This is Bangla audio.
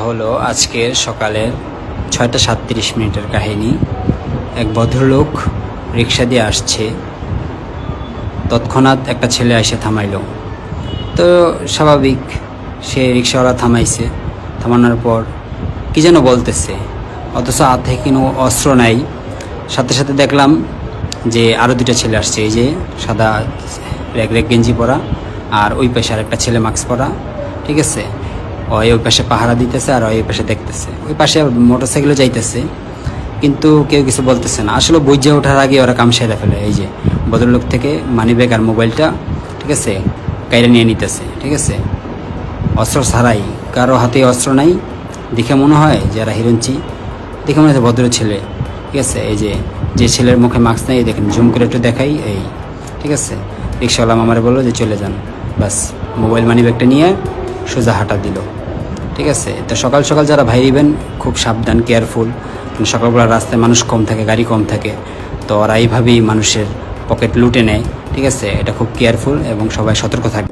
হলো আজকের সকালের ছয়টা সাতত্রিশ মিনিটের কাহিনী। এক ভদ্রলোক রিক্সা দিয়ে আসছে। তৎক্ষণাৎ একটা ছেলে এসে থামাইল। তো স্বাভাবিক, সে রিক্সাওয়ালা থামাইছে। থামানোর পর কি যেন বলতেছে, অথচ হাতে কোনো অস্ত্র নাই। সাথে সাথে দেখলাম যে আরও দুটা ছেলে আসছে, এই যে সাদা রেগ রেগ গেঞ্জি পরা আর ওই পেশার একটা ছেলে মাস্ক পরা। ঠিক আছে? ওই ওই পাশে পাহারা দিতেছে আর ওই পাশে দেখতেছে। ওই পাশে মোটর সাইকেলে যাইতেছে, কিন্তু কেউ কিছু বলতেছে না। আসলে বুঝে ওঠার আগে ওরা কাম সেরে ফেলে, এই যে ভদ্রলোক থেকে মানি ব্যাগ আর মোবাইলটা, ঠিক আছে, কাইরে নিয়ে নিতেছে, ঠিক আছে। অস্ত্র ছাড়াই, কারও হাতে অস্ত্র নাই, দেখে মনে হয় যারা হিরঞ্চি দেখে মনে হয় ভদ্র ছেলে, ঠিক আছে, এই যে যে ছেলের মুখে মাস্ক নেই, দেখেন, জুম করে একটু দেখাই, এই, ঠিক আছে। রিক্সাওয়ালা মামারে বলল যে চলে যান, বাস, মোবাইল মানি ব্যাগটা নিয়ে সোজা হাঁটা দিল। ঠিক আছে? তো সকাল সকাল যারা ভাইরিবেন খুব সাবধান কেয়ারফুল সকালবেলা রাস্তায় মানুষ কম থাকে, গাড়ি কম থাকে। তো ওরা এইভাবেই মানুষের পকেট লুটে নেয়। ঠিক আছে? এটা খুব কেয়ারফুল এবং সবাই সতর্ক থাকবে।